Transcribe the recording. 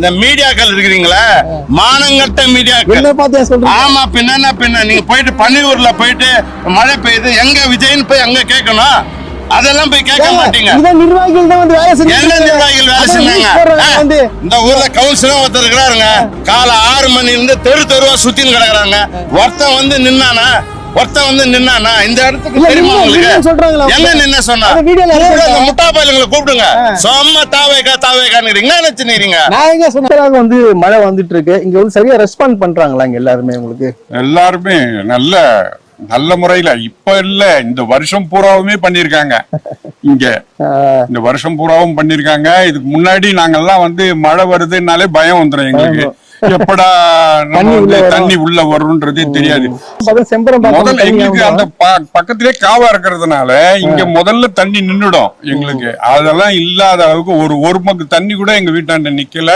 இந்த மீடியாக்கள் இருக்கிறீங்களா மானங்கட்ட மீடியாக்கள். ஆமா பின்ன பின்ன. நீங்க போயிட்டு பன்னியூர்ல போயிட்டு மழை பெய்யுது எங்க விஜய்னு போய் அங்க கேட்கணும். அதெல்லாம் போய் கேட்க மாட்டீங்க. நிர்வாகிகள் தான் வந்து வேலை செஞ்சு எந்த நிர்வாகிகள் வேலை செஞ்சாங்க? இந்த ஊர்ல கவுன்சிலர் ஒருத்தர் இருக்கிறாருங்க. காலை ஆறு மணி இருந்து தெரு தெருவா சுத்தின்னு கிடக்குறாங்க. ஒருத்தன் வந்து நின்னானா ஒருத்தன் வந்து நின்னானா இந்த இடத்துக்கு தெரியுமா உங்களுக்கு. நின்னு சொன்னா? அந்த முட்டா பயலுங்களை கூப்பிடுங்க. சும்மா தாவேக்கா தாவேக்கான்னு என்ன நினைச்சுக்கிறீங்க நான் எங்க சொன்னாங்க வந்து மழை வந்துட்டு இருக்கு இங்க வந்து சரியா ரெஸ்பாண்ட் பண்றாங்களா இங்க எல்லாருமே உங்களுக்கு? எல்லாருமே நல்ல நல்ல முறையில. இப்ப இல்ல இந்த வருஷம் பூராவுமே பண்ணிருக்காங்க இங்க. இந்த வருஷம் பூராவும் பண்ணிருக்காங்க இதுக்கு முன்னாடி நாங்கெல்லாம் வந்து மழை வருதுன்னாலே பயம் வந்துடும் எங்களுக்கு. எப்படா நம்ம தண்ணி உள்ள வந்து. தண்ணி உள்ள வரும்ன்றதே தெரியாது. பாக்கம் முதல்ல எங்களுக்கு அந்த பக்கத்திலே காவா இருக்கிறதுனால இங்க முதல்ல தண்ணி நின்னுடும் எங்களுக்கு. அதெல்லாம் இல்லாத அளவுக்கு ஒரு ஒரு மக்கு தண்ணி கூட எங்க வீட்டாண்ட நிக்கல.